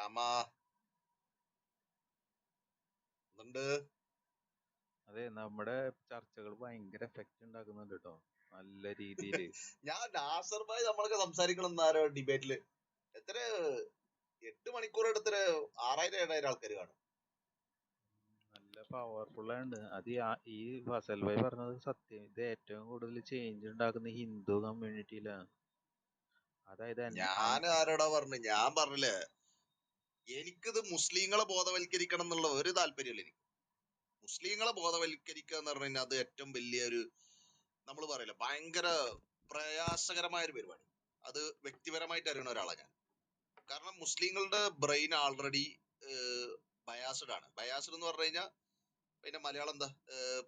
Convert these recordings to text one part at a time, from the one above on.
രാമ. എന്തുണ്ട് അതെ നമ്മുടെ ചർച്ചകൾ ഭയങ്കര എഫക്റ്റ് ഉണ്ടാക്കുന്നുണ്ട് കേട്ടോ നല്ല രീതിയിൽ ഞാൻ നാസർ ഭായി നമ്മളൊക്കെ സംസാരിക്കണം എന്നാരോ ഡിബേറ്റിൽ എത്ര എട്ട് മണിക്കൂർ എടുത്തിട്ട് ആറായിരം ഏഴായിരം ആൾക്കാർ കാണും. നല്ല പവർഫുൾ ആണ് അത് ഈ ഫസൽ ഭായി പറഞ്ഞത് സത്യം. ഇത് ഏറ്റവും കൂടുതൽ ചേഞ്ച് ഉണ്ടാക്കുന്ന ഹിന്ദു കമ്മ്യൂണിറ്റിയിലാണ് അതായത് ഞാൻ ആരോടാ പറഞ്ഞു ഞാൻ പറഞ്ഞില്ലേ എനിക്കിത് മുസ്ലിങ്ങളെ ബോധവൽക്കരിക്കണം എന്നുള്ള ഒരു താല്പര്യമില്ല എനിക്ക്. മുസ്ലിങ്ങളെ ബോധവൽക്കരിക്കുക എന്ന് പറഞ്ഞു കഴിഞ്ഞാൽ അത് ഏറ്റവും വലിയൊരു നമ്മൾ പറയില്ല ഭയങ്കര പ്രയാസകരമായ ഒരു പരിപാടി. അത് വ്യക്തിപരമായിട്ട് അറിയുന്ന ഒരാളാണ് ഞാൻ. കാരണം മുസ്ലിങ്ങളുടെ ബ്രെയിൻ ആൾറെഡി ബയാസ്ഡ് ആണ്. ബയാസ്ഡ് എന്ന് പറഞ്ഞു കഴിഞ്ഞാൽ പിന്നെ മലയാളം എന്താ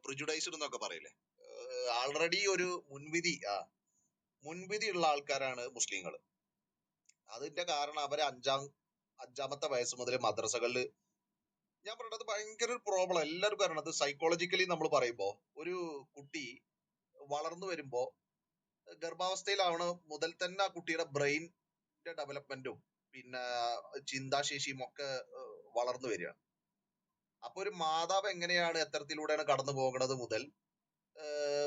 പ്രിജുഡൈസ്ഡ് എന്നൊക്കെ പറയില്ലേ. ആൾറെഡി ഒരു മുൻവിധി ആ മുൻവിധി ഉള്ള ആൾക്കാരാണ് മുസ്ലിങ്ങൾ അതിന്റെ കാരണം അവരെ അഞ്ചാം അഞ്ചാമത്തെ വയസ്സ് മുതൽ മദ്രസകളിൽ ഞാൻ പറയുന്നത് ഭയങ്കര ഒരു പ്രോബ്ലം എല്ലാവർക്കും കാരണം സൈക്കോളജിക്കലി നമ്മൾ പറയുമ്പോൾ ഒരു കുട്ടി വളർന്നു വരുമ്പോ ഗർഭാവസ്ഥയിലാവണ മുതൽ തന്നെ ആ കുട്ടിയുടെ ബ്രെയിനിന്റെ ഡെവലപ്മെന്റും പിന്നെ ചിന്താശേഷിയും ഒക്കെ വളർന്നു വരികയാണ്. അപ്പൊ ഒരു മാതാവ് എങ്ങനെയാണ് എത്തരത്തിലൂടെയാണ് കടന്നു പോകുന്നത് മുതൽ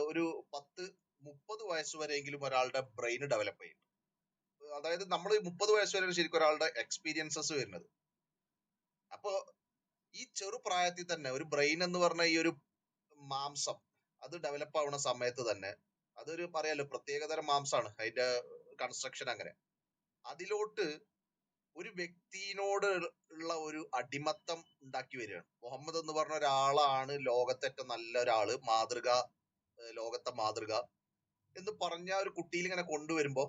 ഒരു പത്ത് മുപ്പത് വയസ്സ് വരെയെങ്കിലും ഒരാളുടെ ബ്രെയിൻ ഡെവലപ്പ് ചെയ്യും അതായത് നമ്മൾ മുപ്പത് വയസ്സ് വരെ ശരിക്കും ഒരാളുടെ എക്സ്പീരിയൻസസ് വരുന്നത്. അപ്പോ ഈ ചെറു പ്രായത്തിൽ തന്നെ ഒരു ബ്രെയിൻ എന്ന് പറഞ്ഞ ഈ ഒരു മാംസം അത് ഡെവലപ്പ് ആവുന്ന സമയത്ത് തന്നെ അതൊരു പറയാലോ പ്രത്യേകതരം മാംസമാണ് അതിന്റെ കൺസ്ട്രക്ഷൻ അങ്ങനെ. അതിലോട്ട് ഒരു വ്യക്തിയോട് ഉള്ള ഒരു അടിമത്തം ഉണ്ടാക്കി വരികയാണ്. മുഹമ്മദ് എന്ന് പറഞ്ഞ ഒരാളാണ് ലോകത്തെ നല്ല ഒരാൾ മാതൃക ലോകത്തെ മാതൃക എന്ന് പറഞ്ഞ ഒരു കുട്ടിയിൽ ഇങ്ങനെ കൊണ്ടുവരുമ്പോ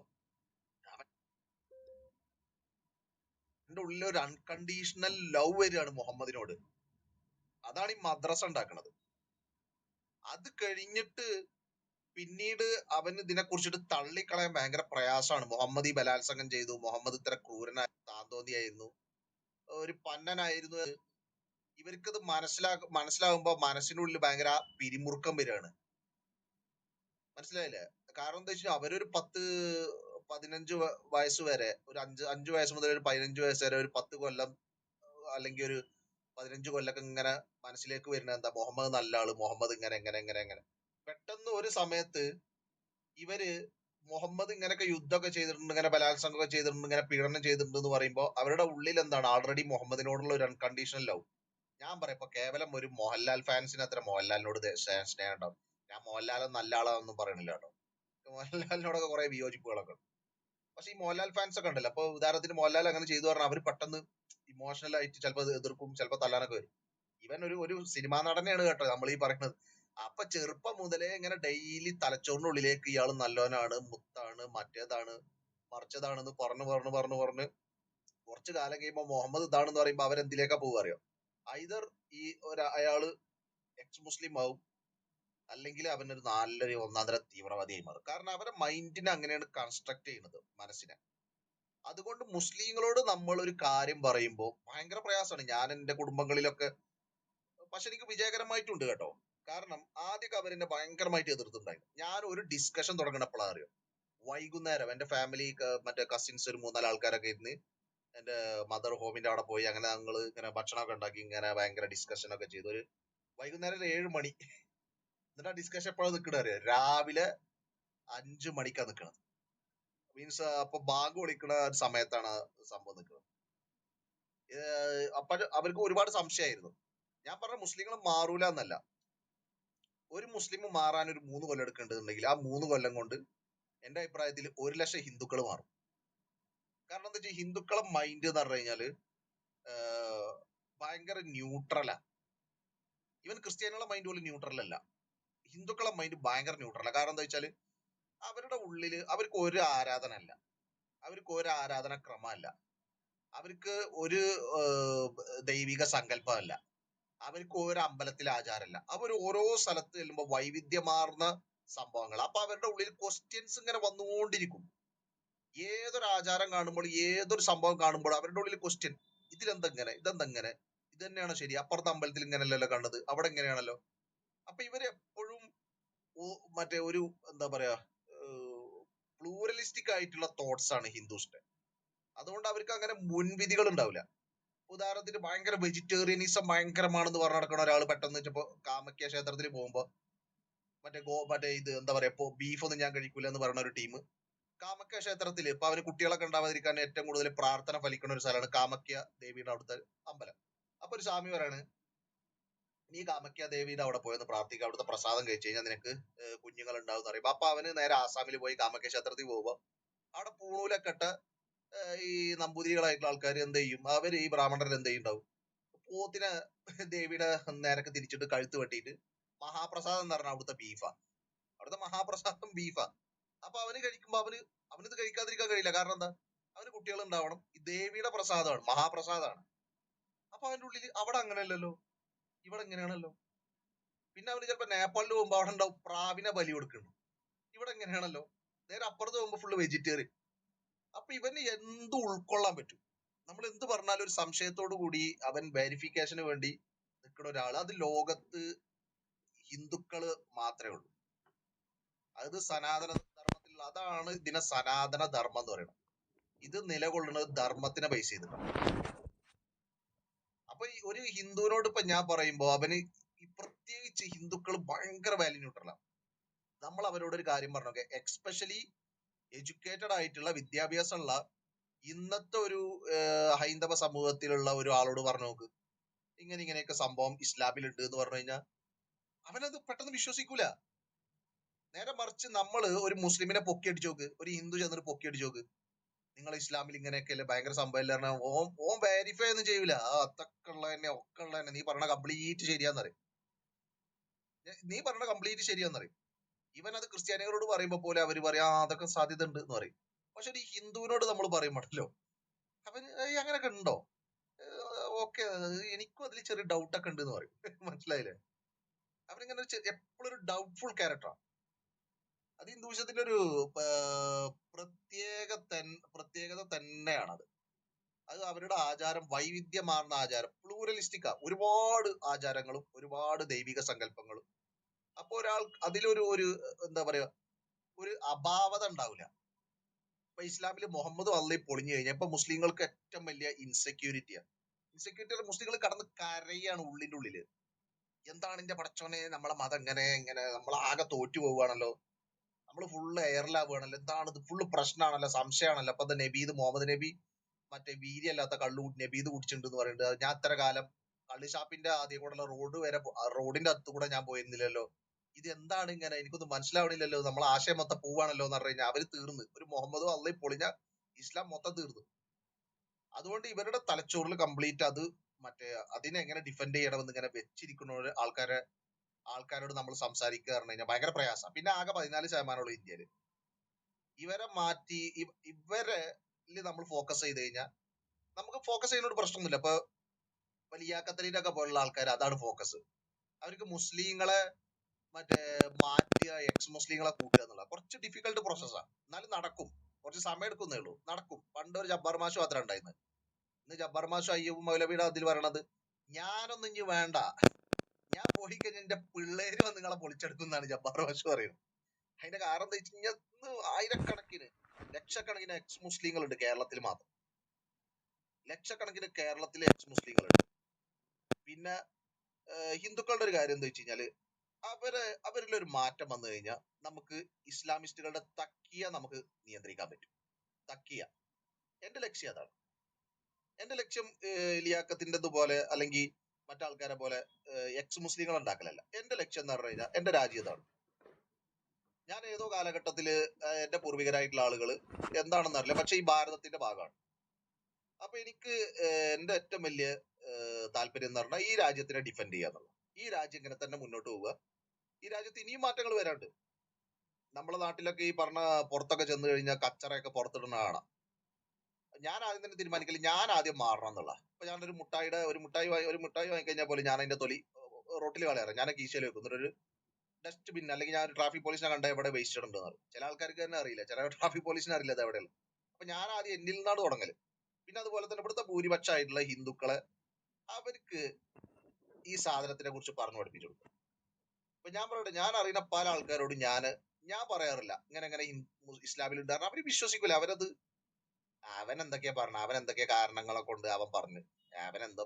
അവന്റെ ഉള്ളിൽ ഒരു അൺകണ്ടീഷണൽ ലവ് വരികയാണ് മുഹമ്മദിനോട്. അതാണ് ഈ മദ്രസ ഉണ്ടാക്കുന്നത് അത് കഴിഞ്ഞിട്ട് പിന്നീട് അവന് ഇതിനെ കുറിച്ചിട്ട് തള്ളിക്കളയാൻ ഭയങ്കര പ്രയാസമാണ്. മുഹമ്മദ് ഈ ബലാത്സംഗം ചെയ്തു. മുഹമ്മദ് ഇത്ര ക്രൂരനായ താന്തോന്നിയായിരുന്നു ഒരു പന്നനായിരുന്നു ഇവർക്കത് മനസ്സിലാ മനസ്സിലാകുമ്പോ മനസ്സിനുള്ളിൽ ഭയങ്കര പിരിമുറുക്കം വരികയാണ്. മനസ്സിലായില്ലേ? കാരണം എന്താ വെച്ചാൽ അവരൊരു പത്ത് പതിനഞ്ച് വയസ്സ് വരെ ഒരു അഞ്ച് അഞ്ച് വയസ്സ് മുതൽ ഒരു പതിനഞ്ച് വയസ്സ് വരെ ഒരു പത്ത് കൊല്ലം അല്ലെങ്കിൽ ഒരു പതിനഞ്ച് കൊല്ലൊക്കെ ഇങ്ങനെ മനസ്സിലേക്ക് വരുന്ന എന്താ മുഹമ്മദ് നല്ല ആൾ മുഹമ്മദ് ഇങ്ങനെ എങ്ങനെ എങ്ങനെ എങ്ങനെ പെട്ടെന്ന് ഒരു സമയത്ത് ഇവർ മുഹമ്മദ് ഇങ്ങനെയൊക്കെ യുദ്ധമൊക്കെ ചെയ്തിട്ടുണ്ട് ഇങ്ങനെ ബലാത്സംഗമൊക്കെ ചെയ്തിട്ടുണ്ട് ഇങ്ങനെ പീഡനം ചെയ്തിട്ടുണ്ട് എന്ന് പറയുമ്പോൾ അവരുടെ ഉള്ളിൽ എന്താണ് ഓൾറെഡി മുഹമ്മദിനോടുള്ള ഒരു അൺകണ്ടീഷണൽ ലവ് ഞാൻ പറയാം ഇപ്പൊ കേവലം ഒരു മോഹൻലാൽ ഫാൻസിന് അത്ര മോഹൻലാലിനോട് സ്നേഹം ഉണ്ടാവും. ഞാൻ മോഹൻലാൽ നല്ല ആളാണെന്നും പറയണില്ല കേട്ടോ. മോഹൻലാലിനോടൊക്കെ കുറെ വിയോജിപ്പുകളൊക്കെ ഉണ്ട്. പക്ഷെ ഈ മോഹൻലാൽ ഫാൻസ് ഒക്കെ ഉണ്ടല്ലോ. അപ്പൊ ഉദാഹരണത്തിന് മോഹൻലാൽ അങ്ങനെ ചെയ്തു പറഞ്ഞാൽ അവർ പെട്ടെന്ന് ഇമോഷണൽ ആയിട്ട് ചിലപ്പോൾ എതിർക്കും ചിലപ്പോൾ തല്ലാനൊക്കെ വരും. ഇവൻ ഒരു ഒരു സിനിമാ നടനെയാണ് കേട്ടോ നമ്മൾ ഈ പറയുന്നത്. അപ്പൊ ചെറുപ്പം മുതലേ ഇങ്ങനെ ഡെയിലി തലച്ചോറിന്റെ ഉള്ളിലേക്ക് ഇയാൾ നല്ലവനാണ് മുത്താണ് മറ്റേതാണ് മറിച്ചതാണെന്ന് പറഞ്ഞു പറഞ്ഞു പറഞ്ഞു പറഞ്ഞ് കുറച്ചു കാലം കഴിയുമ്പോൾ മുഹമ്മദ് ഇതാണെന്ന് പറയുമ്പോ അവരെന്തിലേക്കാ പോവുക അറിയോ? ഐതർ ഈ ഒരു അയാൾ എക്സ് മുസ്ലിം ആവും അല്ലെങ്കിൽ അവനൊരു നല്ലൊരു ഒന്നാം തരം തീവ്രവാദിയായി മാറും. കാരണം അവരെ മൈൻഡിനെ അങ്ങനെയാണ് കൺസ്ട്രക്ട് ചെയ്യുന്നത് മനസ്സിനെ. അതുകൊണ്ട് മുസ്ലിങ്ങളോട് നമ്മൾ ഒരു കാര്യം പറയുമ്പോൾ ഭയങ്കര പ്രയാസമാണ്. ഞാൻ എന്റെ കുടുംബങ്ങളിലൊക്കെ പക്ഷെ എനിക്ക് വിജയകരമായിട്ടുണ്ട് കേട്ടോ. കാരണം ആദ്യമൊക്കെ അവരെന്നെ ഭയങ്കരമായിട്ട് എതിർത്തുണ്ടായിരുന്നു ഞാൻ ഒരു ഡിസ്കഷൻ തുടങ്ങണപ്പോഴാണ് അറിയോ? വൈകുന്നേരം എന്റെ ഫാമിലി മറ്റേ കസിൻസ് ഒരു മൂന്നാൽ ആൾക്കാരൊക്കെ ഇരുന്ന് എന്റെ മദർ ഹോമിന്റെ അവിടെ പോയി അങ്ങനെ ഞങ്ങൾ ഇങ്ങനെ ഭക്ഷണമൊക്കെ ഉണ്ടാക്കി ഇങ്ങനെ ഭയങ്കര ഡിസ്കഷൻ ഒക്കെ ചെയ്തു. ഒരു വൈകുന്നേരം ഒരു ഏഴ് മണി എന്നിട്ട് ആ ഡിസ്കഷൻ എപ്പോഴാണ് നിൽക്കണ അറിയാം? രാവിലെ അഞ്ചു മണിക്കാണ് നിൽക്കണത് മീൻസ് അപ്പൊ ബാഗ് വിളിക്കുന്ന സമയത്താണ് സംഭവം നിൽക്കുന്നത് അപ്പൊ അവർക്ക് ഒരുപാട് സംശയമായിരുന്നു. ഞാൻ പറഞ്ഞ മുസ്ലിങ്ങൾ മാറൂല എന്നല്ല. ഒരു മുസ്ലിം മാറാൻ ഒരു മൂന്ന് കൊല്ലം എടുക്കേണ്ടതുണ്ടെങ്കിൽ ആ മൂന്ന് കൊല്ലം കൊണ്ട് എന്റെ അഭിപ്രായത്തിൽ ഒരു ലക്ഷം ഹിന്ദുക്കൾ മാറും. കാരണം എന്താ വെച്ചാൽ ഹിന്ദുക്കളെ മൈൻഡ് എന്ന് പറഞ്ഞു കഴിഞ്ഞാൽ ഭയങ്കര ന്യൂട്രലാ ഈവൻ ക്രിസ്ത്യാനികളുടെ മൈൻഡ് പോലും ന്യൂട്രൽ അല്ല. ഹിന്ദുക്കളെ മൈൻഡ് ഭയങ്കര ന്യൂട്രലാണ് കാരണം എന്താ വെച്ചാൽ അവരുടെ ഉള്ളിൽ അവർക്ക് ഒരു ആരാധന അല്ല അവർക്ക് ഒരു ആരാധന ക്രമമല്ല. അവർക്ക് ഒരു ദൈവിക സങ്കല്പമല്ല. അവർക്ക് ഒരു അമ്പലത്തിലെ ആചാരമല്ല. അവർ ഓരോ സ്ഥലത്ത് ചെല്ലുമ്പോൾ വൈവിധ്യമാർന്ന സംഭവങ്ങൾ അപ്പൊ അവരുടെ ഉള്ളിൽ ക്വസ്റ്റ്യൻസ് ഇങ്ങനെ വന്നുകൊണ്ടിരിക്കും. ഏതൊരു ആചാരം കാണുമ്പോൾ ഏതൊരു സംഭവം കാണുമ്പോൾ അവരുടെ ഉള്ളിൽ ക്വസ്റ്റ്യൻ ഇതിലെന്തെങ്ങനെ ഇതെന്തെങ്ങനെ ഇത് തന്നെയാണോ ശരി? അപ്പുറത്തെ അമ്പലത്തിൽ ഇങ്ങനെയല്ലല്ലോ കണ്ടത്. അവിടെ എങ്ങനെയാണല്ലോ? അപ്പൊ ഇവർ മറ്റേ ഒരു എന്താ പറയാ പ്ലൂറലിസ്റ്റിക് ആയിട്ടുള്ള തോട്ട്സ് ആണ് ഹിന്ദുസിന്റെ. അതുകൊണ്ട് അവർക്ക് അങ്ങനെ മുൻവിധികൾ ഉണ്ടാവില്ല. ഉദാഹരണത്തിന് ഭയങ്കര വെജിറ്റേറിയനിസം ഭയങ്കരമാണെന്ന് പറഞ്ഞു നടക്കുന്ന ഒരാൾ പെട്ടെന്ന് ഇപ്പൊ കാമക്യ ക്ഷേത്രത്തിൽ പോകുമ്പോ മറ്റേ ഗോ മറ്റേ ഇത് എന്താ പറയാ ഇപ്പൊ ബീഫ് ഒന്നും ഞാൻ കഴിക്കൂല എന്ന് പറയുന്ന ഒരു ടീം കാമക്യ ക്ഷേത്രത്തിൽ ഇപ്പൊ അവന് കുട്ടികളൊക്കെ ഉണ്ടാവാതിരിക്കാൻ ഏറ്റവും കൂടുതൽ പ്രാർത്ഥന ഫലിക്കുന്ന ഒരു സ്ഥലമാണ് കാമക്യ ദേവിയുടെ അവിടുത്തെ അമ്പലം. അപ്പൊ ഒരു സ്വാമി പറയാണ് നീ കാമക്യ ദേവിയുടെ അവിടെ പോയെന്ന് പ്രാർത്ഥിക്കുക അവിടുത്തെ പ്രസാദം കഴിച്ചു കഴിഞ്ഞാൽ നിനക്ക് കുഞ്ഞുങ്ങൾ ഉണ്ടാവും പറയുമ്പോ അപ്പൊ അവന് നേരെ ആസാമിൽ പോയി കാമക്യ ക്ഷേത്രത്തിൽ പോകുമ്പോ അവിടെ പൂണൂലക്കെട്ട് ഈ നമ്പൂതിരികളായിട്ടുള്ള ആൾക്കാർ എന്ത് ചെയ്യും? അവർ ഈ ബ്രാഹ്മണർ എന്ത് ചെയ്യുണ്ടാവും പോത്തിനെ ദേവിയുടെ നേരൊക്കെ തിരിച്ചിട്ട് കഴുത്ത് വെട്ടിയിട്ട് മഹാപ്രസാദം എന്ന് പറഞ്ഞാൽ അവിടുത്തെ ബീഫാ അവിടുത്തെ മഹാപ്രസാദം ബീഫാ അപ്പൊ അവന് കഴിക്കുമ്പോ അവന് അവനിത് കഴിക്കാതിരിക്കാൻ കഴിയില്ല. കാരണം എന്താ? അവന് കുട്ടികൾ ഉണ്ടാവണം ദേവിയുടെ പ്രസാദമാണ് മഹാപ്രസാദമാണ്. അപ്പൊ അവന്റെ ഉള്ളിൽ അവിടെ അങ്ങനെയല്ലല്ലോ. ഇവിടെ എങ്ങനെയാണല്ലോ? പിന്നെ അവന് ചിലപ്പോ നേപ്പാളിൽ പോകുമ്പോ അവിടെ ഉണ്ടാവും പ്രാവിനെ ബലി കൊടുക്കുന്നു. ഇവിടെ എങ്ങനെയാണല്ലോ? നേരെ അപ്പുറത്ത് പോകുമ്പോ ഫുള്ള് വെജിറ്റേറിയൻ അപ്പൊ ഇവന് എന്ത് ഉൾക്കൊള്ളാൻ പറ്റും. നമ്മൾ എന്ത് പറഞ്ഞാലും ഒരു സംശയത്തോടു കൂടി അവൻ വെരിഫിക്കേഷന് വേണ്ടി നിൽക്കുന്ന ഒരാൾ. അത് ലോകത്ത് ഹിന്ദുക്കൾ മാത്രമേ ഉള്ളൂ. അത് സനാതന ധർമ്മത്തിൽ അതാണ് ഇതിനെ സനാതന ധർമ്മം എന്ന് പറയുന്നത്. ഇത് നിലകൊള്ളുന്നത് ധർമ്മത്തിനെ ബേസ് ചെയ്തിട്ടാണ്. അപ്പൊ ഒരു ഹിന്ദുവിനോട് ഇപ്പൊ ഞാൻ പറയുമ്പോ അവന് പ്രത്യേകിച്ച് ഹിന്ദുക്കൾ ഭയങ്കര വാല്യൂ ന്യൂട്രലാണ് നമ്മൾ അവരോട് ഒരു കാര്യം പറഞ്ഞു എക്സ്പെഷ്യലി എഡ്യൂക്കേറ്റഡ് ആയിട്ടുള്ള വിദ്യാഭ്യാസമുള്ള ഇന്നത്തെ ഒരു ഹൈന്ദവ സമൂഹത്തിലുള്ള ഒരു ആളോട് പറഞ്ഞു നോക്ക്. ഇങ്ങനെ ഇങ്ങനെയൊക്കെ സംഭവം ഇസ്ലാമിലുണ്ട് എന്ന് പറഞ്ഞു കഴിഞ്ഞാൽ അവനത് പെട്ടെന്ന് വിശ്വസിക്കൂല. നേരെ മറിച്ച് നമ്മൾ ഒരു മുസ്ലിമിനെ പൊക്കി അടിച്ചു നോക്ക് ഒരു ഹിന്ദു ചെന്നിട്ട് പൊക്കി അടിച്ചു നോക്ക്. നിങ്ങൾ ഇസ്ലാമിൽ ഇങ്ങനെയൊക്കെ അല്ലേ? ഭയങ്കര സംഭവം ഓം ഓം വെരിഫൈ ഒന്നും ചെയ്യൂല. ആ അതൊക്കെ ഉള്ള തന്നെ ഒക്കെ ഉള്ള തന്നെ. നീ പറഞ്ഞ കംപ്ലീറ്റ് ശരിയാന്നറിയും നീ പറഞ്ഞ കംപ്ലീറ്റ് ശരിയാന്നറിയും ഇവൻ അത് ക്രിസ്ത്യാനികളോട് പറയുമ്പോ പോലെ അവർ പറയാ "ആ, അതൊക്കെ സാധ്യത ഉണ്ട് എന്ന് പറയും. പക്ഷെ ഒരു ഹിന്ദുവിനോട് നമ്മൾ പറയുമ്പോഴല്ലോ "ഏയ് അങ്ങനെയൊക്കെ ഉണ്ടോ? ഓക്കെ എനിക്കും അതിൽ ചെറിയ ഡൗട്ടൊക്കെ ഉണ്ട് എന്ന് പറയും. മനസ്സിലായില്ലേ? അവനിങ്ങനെ എപ്പോഴും ഒരു ഡൗട്ട്ഫുൾ ക്യാരക്ടറാണ് അത് ഹിന്ദുവിഷത്തിന്റെ ഒരു പ്രത്യേക പ്രത്യേകത തന്നെയാണത്. അത് അവരുടെ ആചാരം വൈവിധ്യമാർന്ന ആചാരം പ്ലൂറലിസ്റ്റിക് പ്ലൂറലിസ്റ്റിക്ക. ഒരുപാട് ആചാരങ്ങളും ഒരുപാട് ദൈവിക സങ്കല്പങ്ങളും. അപ്പൊ ഒരാൾ അതിലൊരു ഒരു എന്താ പറയാ ഒരു അഭാവത ഉണ്ടാവില്ല. ഇപ്പൊ ഇസ്ലാമിൽ മുഹമ്മദ് അള്ളി പൊളിഞ്ഞു കഴിഞ്ഞാൽ ഇപ്പൊ മുസ്ലിങ്ങൾക്ക് ഏറ്റവും വലിയ ഇൻസെക്യൂരിറ്റിയാണ് ഇൻസെക്യൂരിറ്റി മുസ്ലിങ്ങൾ കടന്ന് കരയാണ് ഉള്ളിന്റെ ഉള്ളിൽ. എന്താണ് എന്റെ പടച്ചോനെ നമ്മളെ മതം എങ്ങനെ ഇങ്ങനെ നമ്മൾ ആകെ തോറ്റു പോവുകയാണല്ലോ. നമ്മൾ ഫുള്ള് എന്താണ് ഇത്? ഫുള്ള് പ്രശ്നമാണല്ലോ സംശയമാണല്ലോ അപ്പൊ നബീദ് മുഹമ്മദ് നബി? മറ്റേ വീര്യല്ലാത്ത കള്ളു നബീദ് കുടിച്ചിട്ടുണ്ട് എന്ന് പറയുന്നത് ഞാൻ അത്ര കാലം കള്ളി ഷാപ്പിന്റെ ആദ്യം കൂടെ റോഡ് വരെ റോഡിന്റെ അടുത്ത് കൂടെ ഞാൻ പോയിരുന്നില്ലല്ലോ. ഇത് എന്താണ് ഇങ്ങനെ? എനിക്കൊന്നും മനസ്സിലാവണില്ലല്ലോ. നമ്മൾ ആശയം മൊത്തം പോവാണല്ലോ എന്ന് പറഞ്ഞു കഴിഞ്ഞാൽ അവർ തീർന്ന്. ഒരു മുഹമ്മദും അള്ളി പൊളിഞ്ഞ ഇസ്ലാം മൊത്തം തീർന്നു. അതുകൊണ്ട് ഇവരുടെ തലച്ചോറിൽ കംപ്ലീറ്റ് അത് മറ്റേ അതിനെ എങ്ങനെ ഡിഫെൻഡ് ചെയ്യണമെന്ന് ഇങ്ങനെ വെച്ചിരിക്കുന്ന ആൾക്കാരെ ആൾക്കാരോട് നമ്മൾ സംസാരിക്കുക പറഞ്ഞു കഴിഞ്ഞാൽ ഭയങ്കര പ്രയാസം പിന്നെ ആകെ പതിനാല് ശതമാനമുള്ള ഇന്ത്യയിൽ ഇവരെ മാറ്റി ഇവ- ഇവരെ നമ്മൾ ഫോക്കസ് ചെയ്ത് കഴിഞ്ഞാൽ നമുക്ക് ഫോക്കസ് ചെയ്യുന്ന പ്രശ്നമൊന്നുമില്ല. ഇപ്പൊ വലിയ കത്തരീന്റെ ഒക്കെ പോലുള്ള ആൾക്കാർ അതാണ് ഫോക്കസ് അവർക്ക് മുസ്ലിങ്ങളെ മറ്റേ മാറ്റുക എക്സ് മുസ്ലിങ്ങളെ കൂട്ടുക എന്നുള്ള കുറച്ച് ഡിഫിക്കൽട്ട് പ്രോസസ്സാണ് എന്നാലും നടക്കും. കുറച്ച് സമയം എടുക്കുന്നേ ഉള്ളൂ. നടക്കും. പണ്ട് ഒരു ജബ്ബാർ മാഷു മാത്രമേ ഉണ്ടായിരുന്നു ഇന്ന് ജബ്ബാർ മാഷു അയ്യവും മൗലവിയുടെ അതിൽ പറയണത് ഞാനൊന്നും ഇനി വേണ്ട. ഞാൻ പോയി കഴിഞ്ഞാൽ എന്റെ പിള്ളേര് വന്ന് നിങ്ങളെ പൊളിച്ചെടുക്കും എന്നാണ് ജബ്ബാർ മാഷു പറയുന്നത്. അതിന്റെ കാരണം എന്താ വെച്ച് കഴിഞ്ഞാൽ ഇന്ന് ആയിരക്കണക്കിന് ലക്ഷക്കണക്കിന് എക്സ് മുസ്ലിങ്ങളുണ്ട് കേരളത്തിൽ മാത്രം. ലക്ഷക്കണക്കിന് കേരളത്തിലെ എക്സ് മുസ്ലിങ്ങളുണ്ട്. പിന്നെ ഹിന്ദുക്കളുടെ ഒരു കാര്യം എന്താ വെച്ച് കഴിഞ്ഞാൽ അവർ അവരിൽ ഒരു മാറ്റം വന്നു കഴിഞ്ഞാൽ നമുക്ക് ഇസ്ലാമിസ്റ്റുകളുടെ തക്കിയ നമുക്ക് നിയന്ത്രിക്കാൻ പറ്റും. തക്കിയ. എന്റെ ലക്ഷ്യം അതാണ്. എന്റെ ലക്ഷ്യം ഏഹ് പോലെ അല്ലെങ്കിൽ മറ്റാൾക്കാരെ പോലെ എക്സ് മുസ്ലിങ്ങൾ ഉണ്ടാക്കലല്ല. എന്റെ ലക്ഷ്യം എന്ന് പറഞ്ഞു കഴിഞ്ഞാൽ എന്റെ രാജ്യം ഇതാണ്. ഞാൻ ഏതോ കാലഘട്ടത്തിൽ എന്റെ പൂർവികരായിട്ടുള്ള ആളുകൾ എന്താണെന്ന് അറിയില്ല. പക്ഷെ ഈ ഭാരതത്തിന്റെ ഭാഗമാണ്. അപ്പൊ എനിക്ക് എന്റെ ഏറ്റവും വലിയ താല്പര്യം എന്ന് പറഞ്ഞാൽ ഈ രാജ്യത്തിനെ ഡിഫെൻഡ് ചെയ്യുക എന്നുള്ളത്. ഈ രാജ്യം ഇങ്ങനെ തന്നെ മുന്നോട്ട് പോവുക. ഈ രാജ്യത്ത് ഇനിയും മാറ്റങ്ങൾ വരാണ്ട് നമ്മളെ നാട്ടിലൊക്കെ ഈ പറഞ്ഞ പുറത്തൊക്കെ ചെന്ന് കഴിഞ്ഞാൽ കച്ചറയൊക്കെ പുറത്തിടുന്ന കാണാം. ഞാൻ ആദ്യം തന്നെ തീരുമാനിക്കില്ല ഞാൻ ആദ്യം മാറണം എന്നുള്ള. ഞാൻ ഒരു മുട്ടായിയുടെ ഒരു മുട്ടായി ഒരു മുട്ടായി വാങ്ങിക്കഴിഞ്ഞാൽ പോലും ഞാൻ അതിന്റെ തൊലി റോട്ടിൽ കളയാറ് ഞാൻ കീശയിൽ വെക്കും. ഒരു ഡസ്റ്റ്ബിൻ അല്ലെങ്കിൽ ഞാൻ ട്രാഫിക് പോലീസിനെ കണ്ട എവിടെ വേസ്റ്റ് ഉണ്ട് പറയും. ചില ആൾക്കാർക്ക് തന്നെ അറിയില്ല. ചില ട്രാഫിക് പോലീസിനെ അറിയില്ല അത് എവിടെയുള്ളൂ അപ്പൊ ഞാൻ ആദ്യം എന്നിൽ നിന്നാണ് തുടങ്ങൽ. പിന്നെ അതുപോലെ തന്നെ ഇവിടുത്തെ ഭൂരിപക്ഷമായിട്ടുള്ള ഹിന്ദുക്കളെ അവർക്ക് ഈ സാധനത്തിനെ കുറിച്ച് പറഞ്ഞു പഠിപ്പിച്ചു കൊടുക്കും. അപ്പൊ ഞാൻ പറയട്ടെ ഞാൻ അറിയുന്ന പല ആൾക്കാരോട് ഞാൻ ഞാൻ പറയാറില്ല. ഇങ്ങനെ ഇങ്ങനെ ഇസ്ലാമിൽ ഉണ്ടായിരുന്നു അവർ വിശ്വസിക്കില്ല അവരത് അവൻ എന്തൊക്കെയാ പറഞ്ഞു? അവൻ എന്തൊക്കെയാ കാരണങ്ങളെ കൊണ്ട് അവൻ പറഞ്ഞു? അവൻ എന്താ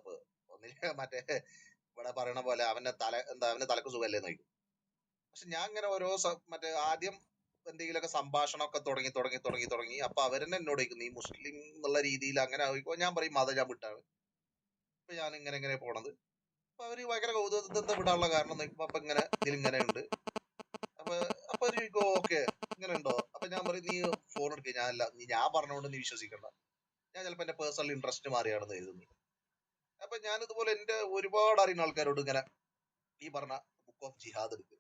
ഒന്നില്ല മറ്റേ ഇവിടെ പറയണ പോലെ അവന്റെ തല എന്താ അവന്റെ തലക്ക് സുഖല്ലേ നോക്കും പക്ഷെ ഞാൻ ഇങ്ങനെ ഓരോ മറ്റേ ആദ്യം എന്തെങ്കിലുമൊക്കെ സംഭാഷണമൊക്കെ തുടങ്ങി തുടങ്ങി തുടങ്ങി തുടങ്ങി അപ്പൊ അവരെന്നെ എന്നോട് ഈ മുസ്ലിം എന്നുള്ള രീതിയിൽ അങ്ങനെ ആയിക്കോ? ഞാൻ പറയും മത ഞാൻ വിട്ടാണ് ഇപ്പൊ ഞാൻ ഇങ്ങനെ ഇങ്ങനെ പോണത്. അപ്പൊ അവർ ഭയങ്കര കൗതുകത്തെ വിടാനുള്ള കാരണം നോക്കുമ്പോ അപ്പൊ ഇങ്ങനെ ഇതിൽ ഇങ്ങനെ ഉണ്ട് അപ്പൊ അപ്പൊ ഓക്കെ ഇങ്ങനെ ഉണ്ടോ? ഞാൻ പറയും നീ ഫോൺ എടുക്കുക ഞാനല്ല നീ ഞാൻ പറഞ്ഞുകൊണ്ട് നീ വിശ്വസിക്കണ്ട. ഞാൻ ചിലപ്പോ എന്റെ പേഴ്സണൽ ഇൻട്രസ്റ്റ് മാറിയാണെന്ന് എഴുതുന്നു അപ്പൊ ഞാൻ ഇതുപോലെ എന്റെ ഒരുപാട് അറിയുന്ന ആൾക്കാരോട് ഇങ്ങനെ ഈ പറഞ്ഞ ബുക്ക് ഓഫ് ജിഹാദ് എടുക്കുക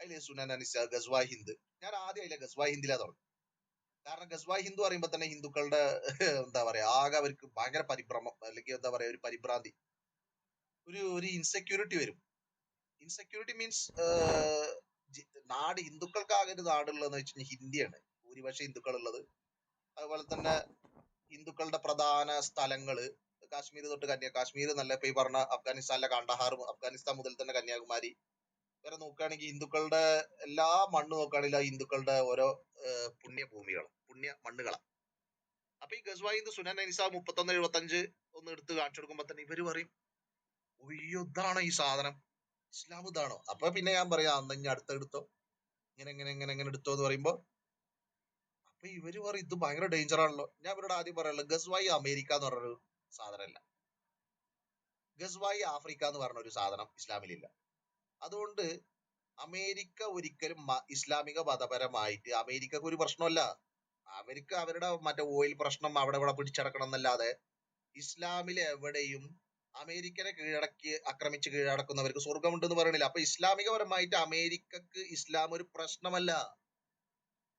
അതിലെ സുനാൻ അനിസ ഗസ്വാ ഹിന്ദ്. ഞാൻ ആദ്യം അതിലെ ഗസ്വാ ഹിന്ദിലാ തുടങ്ങി. കാരണം ഗസ്വാ ഹിന്ദു പറയുമ്പോ തന്നെ ഹിന്ദുക്കളുടെ എന്താ പറയാ ആകെ അവർക്ക് ഭയങ്കര പരിഭ്രമം അല്ലെങ്കിൽ എന്താ പറയാ ഒരു പരിഭ്രാന്തി. ഒരു ഒരു ഇൻസെക്യൂരിറ്റി വരും. ഇൻസെക്യൂരിറ്റി മീൻസ് നാട് ഹിന്ദുക്കൾക്ക് ആകെ ഒരു നാടുള്ളതെന്ന് വെച്ച് കഴിഞ്ഞാൽ ഹിന്ദിയാണ്. ഭൂരിപക്ഷം ഹിന്ദുക്കൾ ഉള്ളത് അതുപോലെ തന്നെ ഹിന്ദുക്കളുടെ പ്രധാന സ്ഥലങ്ങൾ കാശ്മീർ തൊട്ട് കന്യാ കാശ്മീർ നല്ല ഇപ്പൊ ഈ പറഞ്ഞ അഫ്ഗാനിസ്ഥാനിലെ കണ്ടഹാർ അഫ്ഗാനിസ്ഥാൻ മുതൽ തന്നെ കന്യാകുമാരി. വരെ നോക്കുകയാണെങ്കിൽ ഹിന്ദുക്കളുടെ എല്ലാ മണ്ണ് നോക്കുകയാണെങ്കിൽ ആ ഹിന്ദുക്കളുടെ ഓരോ പുണ്യഭൂമികൾ പുണ്യ മണ്ണുകളാണ് അപ്പൊ ഈ ഗസ്വായി സുനൻ അനിസ മുപ്പത്തൊന്ന് എഴുപത്തഞ്ച് ഒന്ന് എടുത്ത് കാണിച്ചു കൊടുക്കുമ്പോ തന്നെ ഇവർ പറയും ഒയ്യോ ഇതാണോ ഈ സാധനം. ഇസ്ലാം ഇതാണോ? അപ്പൊ പിന്നെ ഞാൻ പറയാം അന്ന് ഇനി അടുത്തെടുത്തോ? ഇങ്ങനെ ഇങ്ങനെ ഇങ്ങനെ ഇങ്ങനെ എടുത്തോ എന്ന് പറയുമ്പോ അപ്പൊ ഇവർ പറയും ഇത് ഭയങ്കര ഡേഞ്ചർ ആണല്ലോ. ഞാൻ ഇവരോട് ആദ്യം പറയാനുള്ളത് ഗസ്വായി അമേരിക്ക എന്ന് പറഞ്ഞൊരു സാധനമല്ല ഗസ്വായി ആഫ്രിക്ക എന്ന് പറഞ്ഞ ഒരു സാധനം ഇസ്ലാമിലില്ല. അതുകൊണ്ട് അമേരിക്ക ഒരിക്കലും ഇസ്ലാമിക മതപരമായിട്ട് അമേരിക്കക്ക് ഒരു പ്രശ്നമല്ല. അവർക്ക് അവരുടെ മറ്റേ ഓയിൽ പ്രശ്നം അവിടെ ഇവിടെ പിടിച്ചടക്കണം എന്നല്ലാതെ ഇസ്ലാമിൽ എവിടെയും അമേരിക്കനെ കീഴടക്കി ആക്രമിച്ച് കീഴടക്കുന്നവർക്ക് സ്വർഗമുണ്ടെന്ന് പറയണില്ല. അപ്പൊ ഇസ്ലാമികപരമായിട്ട് അമേരിക്കക്ക് ഇസ്ലാം ഒരു പ്രശ്നമല്ല.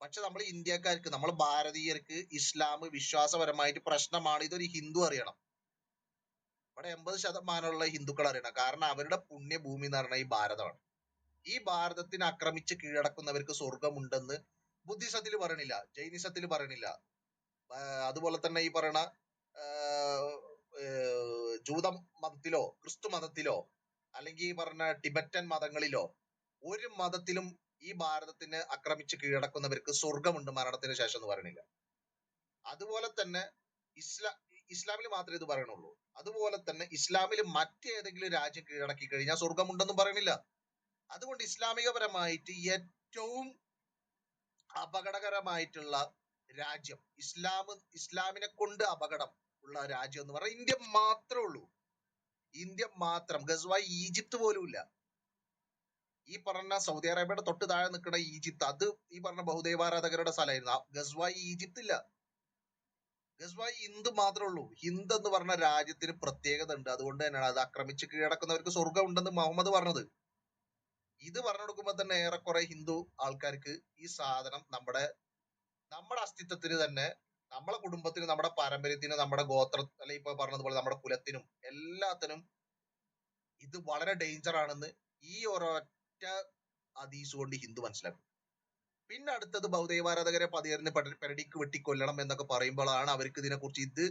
പക്ഷെ നമ്മൾ ഇന്ത്യക്കാർക്ക് നമ്മൾ ഭാരതീയർക്ക് ഇസ്ലാം വിശ്വാസപരമായിട്ട് പ്രശ്നമാണ്. ഇതൊരു ഹിന്ദു അറിയണം. ഇവിടെ എൺപത് ശതമാനമുള്ള ഹിന്ദുക്കൾ അറിയണം. കാരണം അവരുടെ പുണ്യഭൂമി എന്ന് പറഞ്ഞാൽ ഈ ഭാരതമാണ്. ഈ ഭാരതത്തിന് ആക്രമിച്ച് കീഴടക്കുന്നവർക്ക് സ്വർഗമുണ്ടെന്ന് ബുദ്ധിസത്തിൽ പറയണില്ല. ജൈനിസത്തിൽ പറയണില്ല. അതുപോലെ തന്നെ ഈ പറയണ ജൂത മതത്തിലോ ക്രിസ്തു മതത്തിലോ അല്ലെങ്കിൽ ഈ പറഞ്ഞ ടിബറ്റൻ മതങ്ങളിലോ ഒരു മതത്തിലും ഈ ഭാരതത്തിന് ആക്രമിച്ച് കീഴടക്കുന്നവർക്ക് സ്വർഗമുണ്ട് മരണത്തിന് ശേഷം എന്ന് പറയണില്ല അതുപോലെ തന്നെ ഇസ്ലാ ഇസ്ലാമിൽ മാത്രമേ ഇത് പറയണുള്ളൂ. അതുപോലെ തന്നെ ഇസ്ലാമിൽ മറ്റേതെങ്കിലും രാജ്യം കീഴടക്കി കഴിഞ്ഞാൽ സ്വർഗമുണ്ടെന്നും പറയണില്ല അതുകൊണ്ട് ഇസ്ലാമികപരമായിട്ട് ഏറ്റവും അപകടകരമായിട്ടുള്ള രാജ്യം ഇസ്ലാം ഇസ്ലാമിനെ കൊണ്ട് അപകടം ഉള്ള രാജ്യം എന്ന് പറഞ്ഞാൽ ഇന്ത്യ മാത്രമേ ഉള്ളൂ. ഇന്ത്യ മാത്രം. ഗസ്വായി ഈജിപ്ത് പോലും ഇല്ല. ഈ പറഞ്ഞ സൗദി അറേബ്യയുടെ തൊട്ട് താഴെ നിൽക്കുന്ന ഈജിപ്ത് അത് ഈ പറഞ്ഞ ബഹുദൈവാരാധകരുടെ സ്ഥലമായിരുന്നു. ഗസ്വായി ഈജിപ്ത് ഇല്ല? ഗസ്വായി ഹിന്ദു മാത്രമേ ഉള്ളൂ? ഹിന്ദ് എന്ന് പറഞ്ഞ രാജ്യത്തിന് പ്രത്യേകത ഉണ്ട്. അതുകൊണ്ട് തന്നെയാണ് അത് ആക്രമിച്ച് കീഴടക്കുന്നവർക്ക് സ്വർഗം ഉണ്ടെന്ന് മുഹമ്മദ് പറഞ്ഞത്. ഇത് പറഞ്ഞു കൊടുക്കുമ്പോൾ തന്നെ ഏറെക്കുറെ ഹിന്ദു ആൾക്കാർക്ക് ഈ സാധനം നമ്മുടെ നമ്മുടെ അസ്തിത്വത്തിന് തന്നെ നമ്മളെ കുടുംബത്തിന് നമ്മുടെ പാരമ്പര്യത്തിന് നമ്മുടെ ഗോത്ര അല്ലെ ഇപ്പൊ പറഞ്ഞതുപോലെ നമ്മുടെ കുലത്തിനും എല്ലാത്തിനും ഇത് വളരെ ഡേഞ്ചർ ആണെന്ന് ഈ ഒരൊറ്റ അതീസ് കൊണ്ട് ഹിന്ദു മനസ്സിലാക്കും പിന്നെ അടുത്തത് ബൗദ്ധൈവാരാധകരെ പതിയറിന് പെരടിക്ക് വെട്ടിക്കൊല്ലണം എന്നൊക്കെ പറയുമ്പോഴാണ് അവർക്ക് ഇതിനെ കുറിച്ച് ഇത്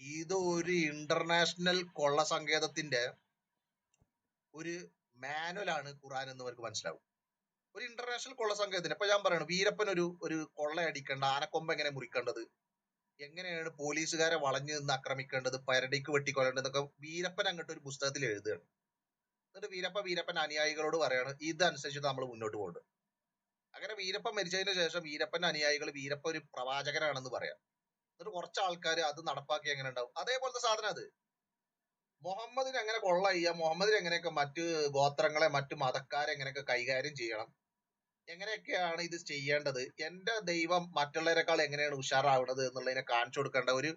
ഇത് ഒരു ഇന്റർനാഷണൽ കൊള്ള സങ്കേതത്തിന്റെ ഒരു മാനുവൽ ആണ് ഖുറാൻ എന്ന് അവർക്ക് മനസ്സിലാവും. ഒരു ഇന്റർനാഷണൽ കൊള്ള സംഗതി ഇപ്പൊ ഞാൻ പറയണു വീരപ്പൻ ഒരു ഒരു കൊള്ളയടിക്കേണ്ട. ആനക്കൊമ്പ് എങ്ങനെ മുറിക്കേണ്ടത്? എങ്ങനെയാണ് പോലീസുകാരെ വളഞ്ഞു നിന്ന് ആക്രമിക്കേണ്ടത്? പരടിക്ക് വെട്ടിക്കൊല്ലേണ്ടത്? എന്നൊക്കെ വീരപ്പൻ അങ്ങോട്ട് ഒരു പുസ്തകത്തിൽ എഴുതുകയാണ്. എന്നിട്ട് വീരപ്പ വീരപ്പൻ അനുയായികളോട് പറയാണ് ഇതനുസരിച്ചിട്ട് നമ്മൾ മുന്നോട്ട് പോകുന്നത് അങ്ങനെ വീരപ്പൻ മരിച്ചതിന് ശേഷം വീരപ്പൻ അനുയായികൾ വീരപ്പ ഒരു പ്രവാചകനാണെന്ന് പറയാം. എന്നിട്ട് കുറച്ച് ആൾക്കാർ അത് നടപ്പാക്കി എങ്ങനെ ഉണ്ടാവും? അതേപോലത്തെ സാധനം അത്. മുഹമ്മദിനെ എങ്ങനെ കൊള്ള? ചെയ്യാം മുഹമ്മദിന് എങ്ങനെയൊക്കെ മറ്റ് ഗോത്രങ്ങളെ മറ്റു മതക്കാരെ എങ്ങനെയൊക്കെ കൈകാര്യം ചെയ്യണം? എങ്ങനെയൊക്കെയാണ് ഇത് ചെയ്യേണ്ടത്? എന്റെ ദൈവം മറ്റുള്ളവരെക്കാൾ എങ്ങനെയാണ് ഉഷാറാവുന്നത് എന്നുള്ളതിനെ കാണിച്ചു കൊടുക്കേണ്ട ഒരു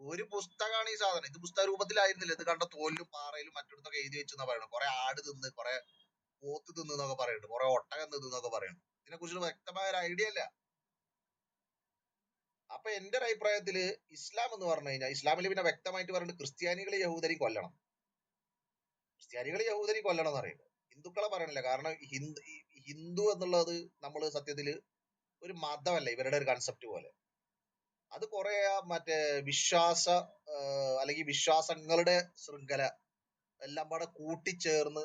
ഒരു പുസ്തകമാണ് ഈ സാധനം. ഇത് പുസ്തക രൂപത്തിലായിരുന്നില്ല. ഇത് കണ്ട തോലിലും പാറയിലും മറ്റിടത്തൊക്കെ എഴുതി വെച്ചെന്നാ പറയുന്നത്. കുറെ ആട് തിന്ന് കുറെ പോത്ത് തിന്ന് എന്നൊക്കെ പറയുന്നുണ്ട്. കുറെ ഒട്ടകം തിന്ന് എന്നൊക്കെ പറയുന്നു ഇതിനെ കുറിച്ച് വ്യക്തമായ ഒരു ഐഡിയ അല്ല അപ്പൊ എന്റെ ഒരു അഭിപ്രായത്തിൽ ഇസ്ലാം എന്ന് പറഞ്ഞു കഴിഞ്ഞാൽ ഇസ്ലാമിൽ പിന്നെ വ്യക്തമായിട്ട് പറയുന്നത് ക്രിസ്ത്യാനികളെ യഹൂദരെയും കൊല്ലണം. ക്രിസ്ത്യാനികളെ യഹൂദരെയും കൊല്ലണം എന്ന് പറയുന്നത്. ഹിന്ദുക്കളെ പറയണില്ല. കാരണം ഹിന്ദു ഹിന്ദു എന്നുള്ളത് നമ്മൾ സത്യത്തിൽ ഒരു മതമല്ല ഇവരുടെ ഒരു കൺസെപ്റ്റ് പോലെ. അത് കുറെ മറ്റേ വിശ്വാസ അല്ലെങ്കിൽ വിശ്വാസങ്ങളുടെ ശൃംഖല എല്ലാം കൂടെ കൂട്ടിച്ചേർന്ന്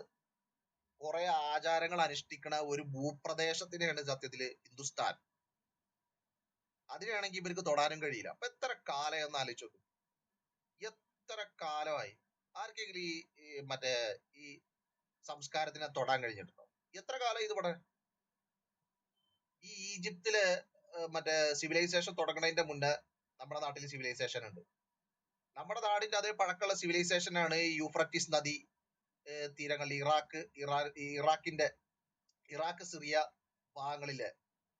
കുറെ ആചാരങ്ങൾ അനുഷ്ഠിക്കുന്ന ഒരു ഭൂപ്രദേശത്തിനെയാണ് സത്യത്തിൽ ഹിന്ദുസ്ഥാൻ. അതിനാണെങ്കിൽ ഇവർക്ക് തൊടാനും കഴിയില്ല. അപ്പൊ എത്ര കാലം എന്ന് ആലോചിച്ചു എത്ര കാലമായി ആർക്കെങ്കിലും ഈ മറ്റേ ഈ സംസ്കാരത്തിനെ തൊടാൻ കഴിഞ്ഞിട്ടുണ്ടോ? എത്ര കാലം ഇത് ഇവിടെ ഈ ഈജിപ്തിൽ മറ്റേ സിവിലൈസേഷൻ തുടങ്ങുന്നതിന്റെ മുന്നേ നമ്മുടെ നാട്ടിൽ സിവിലൈസേഷൻ ഉണ്ട്. നമ്മുടെ നാടിന്റെ അതേ പഴക്കമുള്ള സിവിലൈസേഷൻ ആണ് യൂഫ്രട്ടീസ് നദി തീരങ്ങൾ ഇറാഖ് ഇറാ ഇറാഖിന്റെ ഇറാഖ് സിറിയ ഭാഗങ്ങളിലെ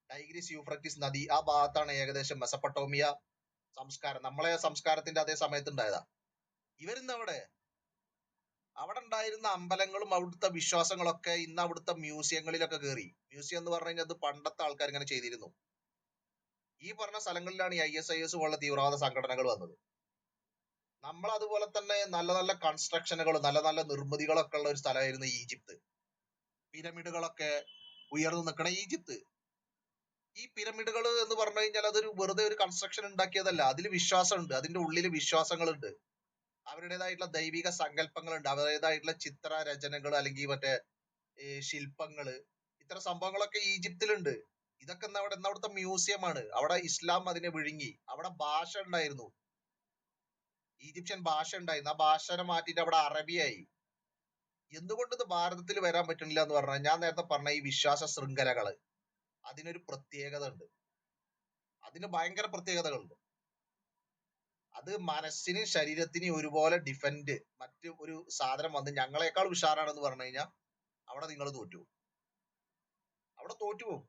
ടൈഗ്രിസ് യൂഫ്രട്ടീസ് നദി ആ ഭാഗത്താണ് ഏകദേശം മെസപ്പട്ടോമിയ സംസ്കാരം. നമ്മളെ സംസ്കാരത്തിന്റെ അതേ സമയത്ത് ഉണ്ടായതാ ഇവരിന്ന് അവിടെ അവിടെ ഉണ്ടായിരുന്ന അമ്പലങ്ങളും അവിടുത്തെ വിശ്വാസങ്ങളൊക്കെ ഇന്ന് അവിടുത്തെ മ്യൂസിയങ്ങളിലൊക്കെ കയറി മ്യൂസിയം എന്ന് പറഞ്ഞു കഴിഞ്ഞാൽ അത് പണ്ടത്തെ ആൾക്കാർ ഇങ്ങനെ ചെയ്തിരുന്നു. ഈ പറഞ്ഞ സ്ഥലങ്ങളിലാണ് ഈ ഐ എസ് ഐ എസ് പോലുള്ള തീവ്രവാദ സംഘടനകൾ വന്നത്. നമ്മൾ അതുപോലെ തന്നെ നല്ല നല്ല കൺസ്ട്രക്ഷനുകൾ നല്ല നല്ല നിർമ്മിതികളൊക്കെ ഉള്ള ഒരു സ്ഥലമായിരുന്നു ഈജിപ്ത്. പിരമിഡുകളൊക്കെ ഉയർന്നു നിൽക്കണ ഈജിപ്ത്. ഈ പിരമിഡുകൾ എന്ന് പറഞ്ഞു കഴിഞ്ഞാൽ അതൊരു വെറുതെ ഒരു കൺസ്ട്രക്ഷൻ ഉണ്ടാക്കിയതല്ല. അതിൽ വിശ്വാസമുണ്ട്. അതിന്റെ ഉള്ളിൽ വിശ്വാസങ്ങളുണ്ട്. അവരുടേതായിട്ടുള്ള ദൈവിക സങ്കല്പങ്ങളുണ്ട്. അവരുടേതായിട്ടുള്ള ചിത്ര രചനകൾ അല്ലെങ്കിൽ മറ്റേ ഈ ശില്പങ്ങൾ. ഇത്തരം സംഭവങ്ങളൊക്കെ ഈജിപ്തിലുണ്ട്. ഇതൊക്കെ അവിടെ അവിടുത്തെ മ്യൂസിയമാണ് അവിടെ ഇസ്ലാം അതിനെ വിഴുങ്ങി. അവിടെ ഭാഷ ഉണ്ടായിരുന്നു. ഈജിപ്ഷ്യൻ ഭാഷ ഉണ്ടായിരുന്നു. ആ ഭാഷനെ മാറ്റിട്ട് അവിടെ അറബിയായി. എന്തുകൊണ്ട് ഇത് ഭാരതത്തിൽ വരാൻ പറ്റുന്നില്ല എന്ന് പറഞ്ഞാൽ ഞാൻ നേരത്തെ പറഞ്ഞ ഈ വിശ്വാസ ശൃംഖലകൾ അതിനൊരു പ്രത്യേകത ഉണ്ട് അതിന് ഭയങ്കര പ്രത്യേകതകളുണ്ട്. അത് മനസ്സിനും ശരീരത്തിനും ഒരുപോലെ ഡിഫൻഡ് മറ്റു ഒരു സാധനം വന്ന് ഞങ്ങളെക്കാൾ ഉഷാറാണെന്ന് പറഞ്ഞു കഴിഞ്ഞാൽ അവിടെ നിങ്ങൾ തോറ്റു. അവിടെ തോറ്റു പോകും.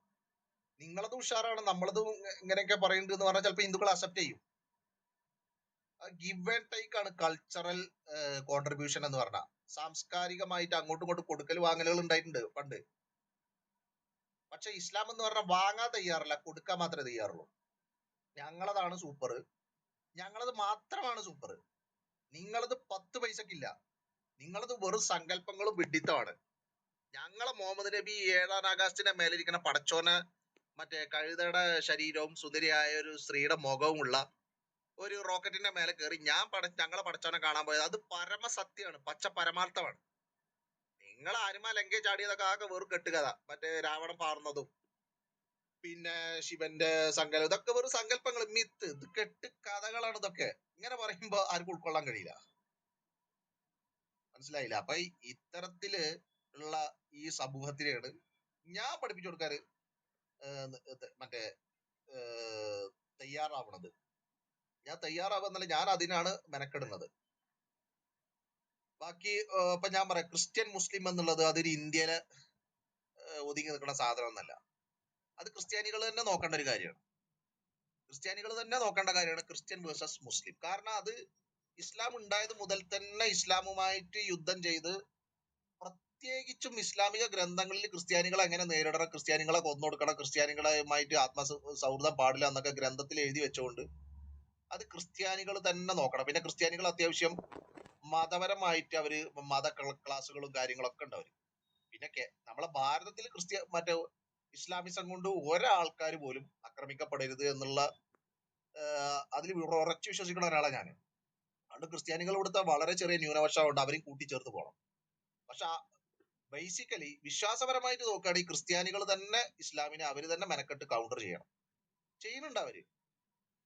നിങ്ങളത് ഉഷാറാണ് നമ്മളത് ഇങ്ങനെയൊക്കെ പറയുന്നുണ്ട് എന്ന് പറഞ്ഞാൽ ചിലപ്പോൾ ഹിന്ദുക്കൾ അക്സെപ്റ്റ് ചെയ്യും. ഗിവ് ആൻഡ് ടേക്ക് ആണ് കൾച്ചറൽ കോൺട്രിബ്യൂഷൻ എന്ന് പറഞ്ഞാൽ സാംസ്കാരികമായിട്ട് അങ്ങോട്ടും ഇങ്ങോട്ടും കൊടുക്കൽ വാങ്ങലുകൾ ഉണ്ടായിട്ടുണ്ട് പണ്ട്. പക്ഷെ ഇസ്ലാം എന്ന് പറഞ്ഞാൽ വാങ്ങാൻ തയ്യാറല്ല കൊടുക്കാൻ മാത്രമേ തയ്യാറുള്ളൂ. ഞങ്ങളതാണ് സൂപ്പർ ഞങ്ങളത് മാത്രമാണ് സൂപ്പർ നിങ്ങളത് പത്ത് പൈസക്കില്ല. നിങ്ങളത് വെറും സങ്കല്പങ്ങളും വിഡിത്തമാണ് ഞങ്ങളെ മുഹമ്മദ് നബി ഏഴാം ആകാശത്തിന്റെ മേലിരിക്കുന്ന പടച്ചോനെ മറ്റേ കഴുതയുടെ ശരീരവും സുന്ദരിയായ ഒരു സ്ത്രീയുടെ മുഖവും ഉള്ള ഒരു റോക്കറ്റിന്റെ മേലെ കയറി ഞാൻ പട ഞങ്ങളെ പടച്ചോനെ കാണാൻ പോയത്. അത് പരമസത്യമാണ്. പച്ച പരമാർത്ഥമാണ്. നിങ്ങൾ ആരുമാ ലങ്കേജ് ആടിയതൊക്കെ ആകെ വെറും കെട്ടുകഥ. മറ്റേ രാവണൻ പാർന്നതും പിന്നെ ശിവന്റെ സങ്കല്പം ഇതൊക്കെ വെറും സങ്കല്പങ്ങൾ മിത്ത് ഇത് കെട്ട് കഥകളാണ് ഇതൊക്കെ. ഇങ്ങനെ പറയുമ്പോ ആർക്കും ഉൾക്കൊള്ളാൻ കഴിയില്ല. മനസ്സിലായില്ല? അപ്പൊ ഇത്തരത്തിൽ ഉള്ള ഈ സമൂഹത്തിനെയാണ് ഞാൻ പഠിപ്പിച്ചു കൊടുക്കാറ് മറ്റേ തയ്യാറാവണത്. ഞാൻ തയ്യാറാവുന്നല്ല ഞാൻ അതിനാണ് മെനക്കെടുന്നത്. ബാക്കി ഇപ്പൊ ഞാൻ പറയാം ക്രിസ്ത്യൻ മുസ്ലിം എന്നുള്ളത് അതൊരു ഇന്ത്യയിലെ ഒതുങ്ങി നിൽക്കുന്ന സാധനം ഒന്നല്ല അത് ക്രിസ്ത്യാനികൾ തന്നെ നോക്കേണ്ട ഒരു കാര്യമാണ്. ക്രിസ്ത്യാനികൾ തന്നെ നോക്കേണ്ട കാര്യമാണ് ക്രിസ്ത്യൻ വേഴ്സസ് മുസ്ലിം. കാരണം അത് ഇസ്ലാം ഉണ്ടായത് മുതൽ തന്നെ ഇസ്ലാമുമായിട്ട് യുദ്ധം ചെയ്ത് പ്രത്യേകിച്ചും ഇസ്ലാമിക ഗ്രന്ഥങ്ങളിൽ ക്രിസ്ത്യാനികളെ എങ്ങനെ നേരിടണം ക്രിസ്ത്യാനികളെ കൊന്നൊടുക്കണം ക്രിസ്ത്യാനികളുമായിട്ട് ആത്മ സൗഹൃദം പാടില്ല എന്നൊക്കെ ഗ്രന്ഥത്തിൽ എഴുതി വെച്ചുകൊണ്ട് അത് ക്രിസ്ത്യാനികൾ തന്നെ നോക്കണം. പിന്നെ ക്രിസ്ത്യാനികൾ അത്യാവശ്യം മതപരമായിട്ട് അവർ മത ക്ലാസ്സുകളും കാര്യങ്ങളൊക്കെ ഉണ്ട് പിന്നെ നമ്മളെ ഭാരതത്തിൽ ക്രിസ്ത്യ മറ്റേ ഇസ്ലാമിസം കൊണ്ട് ഒരാൾക്കാർ പോലും ആക്രമിക്കപ്പെടരുത് എന്നുള്ള അതിൽ ഉറച്ചു വിശ്വസിക്കുന്ന ഒരാളാണ് ഞാൻ അതുകൊണ്ട് ക്രിസ്ത്യാനികൾ ഇവിടുത്തെ വളരെ ചെറിയ ന്യൂനപക്ഷമുണ്ട് അവരെയും കൂട്ടിച്ചേർത്ത് പോകണം. പക്ഷെ ബേസിക്കലി വിശ്വാസപരമായിട്ട് നോക്കുകയാണെങ്കിൽ ക്രിസ്ത്യാനികൾ തന്നെ ഇസ്ലാമിനെ അവർ തന്നെ മെനക്കെട്ട് കൗണ്ടർ ചെയ്യണം. ചെയ്യുന്നുണ്ട് അവർ.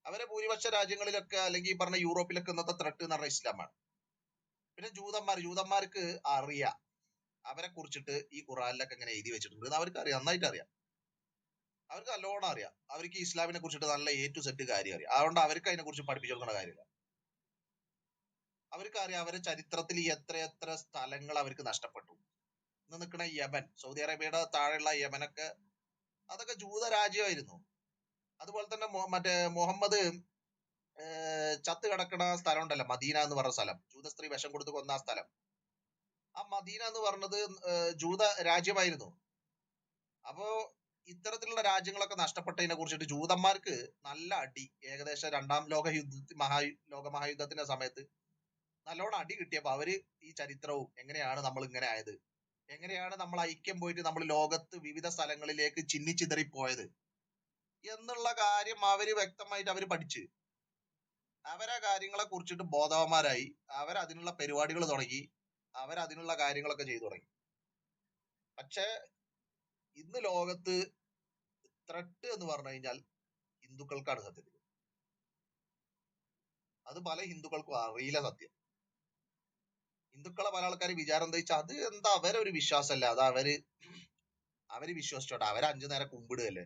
അവരെ ഭൂരിപക്ഷ രാജ്യങ്ങളിലൊക്കെ അല്ലെങ്കിൽ പറഞ്ഞ യൂറോപ്പിലൊക്കെ ഇന്നത്തെ ത്രട്ട് എന്ന് പറഞ്ഞ ഇസ്ലാമാണ്. പിന്നെ ജൂതന്മാർ ജൂതന്മാർക്ക് അറിയാം. അവരെ കുറിച്ചിട്ട് ഈ ഖുറാനിലൊക്കെ ഇങ്ങനെ എഴുതി വെച്ചിട്ടുണ്ട്. അവർക്ക് അറിയാം. നന്നായിട്ട് അറിയാം. അവർക്ക് നല്ലോണം അറിയാം. അവർക്ക് ഇസ്ലാമിനെ കുറിച്ചിട്ട് നല്ല എ ടു സെറ്റ് കാര്യം അറിയാം. അതുകൊണ്ട് അവർക്ക് അതിനെ കുറിച്ച് പഠിപ്പിച്ചു കൊടുക്കേണ്ട കാര്യമില്ല. അവർക്ക് അറിയാം അവരുടെ ചരിത്രത്തിൽ എത്രയെത്ര എത്ര എത്ര സ്ഥലങ്ങൾ അവർക്ക് നഷ്ടപ്പെട്ടു. ഇന്ന് നിൽക്കുന്ന യമൻ സൗദി അറേബ്യയുടെ താഴെയുള്ള യമനൊക്കെ അതൊക്കെ ജൂത രാജ്യമായിരുന്നു. അതുപോലെ തന്നെ മറ്റേ മുഹമ്മദ് ചത്ത് കിടക്കുന്ന സ്ഥലം ഉണ്ടല്ലോ മദീന എന്ന് പറഞ്ഞ സ്ഥലം. ജൂത സ്ത്രീ വിഷം കൊടുത്ത് കൊന്ന സ്ഥലം. ആ മദീന എന്ന് പറഞ്ഞത് ജൂത രാജ്യമായിരുന്നു. അപ്പോ ഇത്തരത്തിലുള്ള രാജ്യങ്ങളൊക്കെ നഷ്ടപ്പെട്ടതിനെ കുറിച്ചിട്ട് ജൂതന്മാർക്ക് നല്ല അടി. ഏകദേശം രണ്ടാം ലോക യുദ്ധ മഹാ ലോക മഹായുദ്ധത്തിന്റെ സമയത്ത് നല്ലോണം അടി കിട്ടിയപ്പോ അവർ ഈ ചരിത്രവും എങ്ങനെയാണ് നമ്മൾ ഇങ്ങനെ ആയത്? എങ്ങനെയാണ് നമ്മൾ ഐക്യം പോയിട്ട് നമ്മൾ ലോകത്ത് വിവിധ സ്ഥലങ്ങളിലേക്ക് ചിന്നിച്ചിതറി പോയത്? എന്നുള്ള കാര്യം അവർ വ്യക്തമായിട്ട് അവർ പഠിച്ച്. അവരെ കാര്യങ്ങളെ കുറിച്ചിട്ട് ബോധവാന്മാരായി. അവരതിനുള്ള പരിപാടികൾ തുടങ്ങി. അവരതിനുള്ള കാര്യങ്ങളൊക്കെ ചെയ്തു തുടങ്ങി. പക്ഷെ ഇന്ന് ലോകത്ത് ത്രെട്ട് എന്ന് പറഞ്ഞു കഴിഞ്ഞാൽ ഹിന്ദുക്കൾക്കാണ് സത്യത്തിൽ അത് പല ഹിന്ദുക്കൾക്കും അറിയില്ല സത്യം. ഹിന്ദുക്കളെ പല ആൾക്കാർ വിചാരം എന്താ വെച്ചാൽ അത് എന്താ അവരൊരു വിശ്വാസമല്ല. അത് അവർ അവർ വിശ്വസിച്ചോട്ടെ. അവർ അഞ്ചു നേരം കുമ്പിടുകയല്ലേ?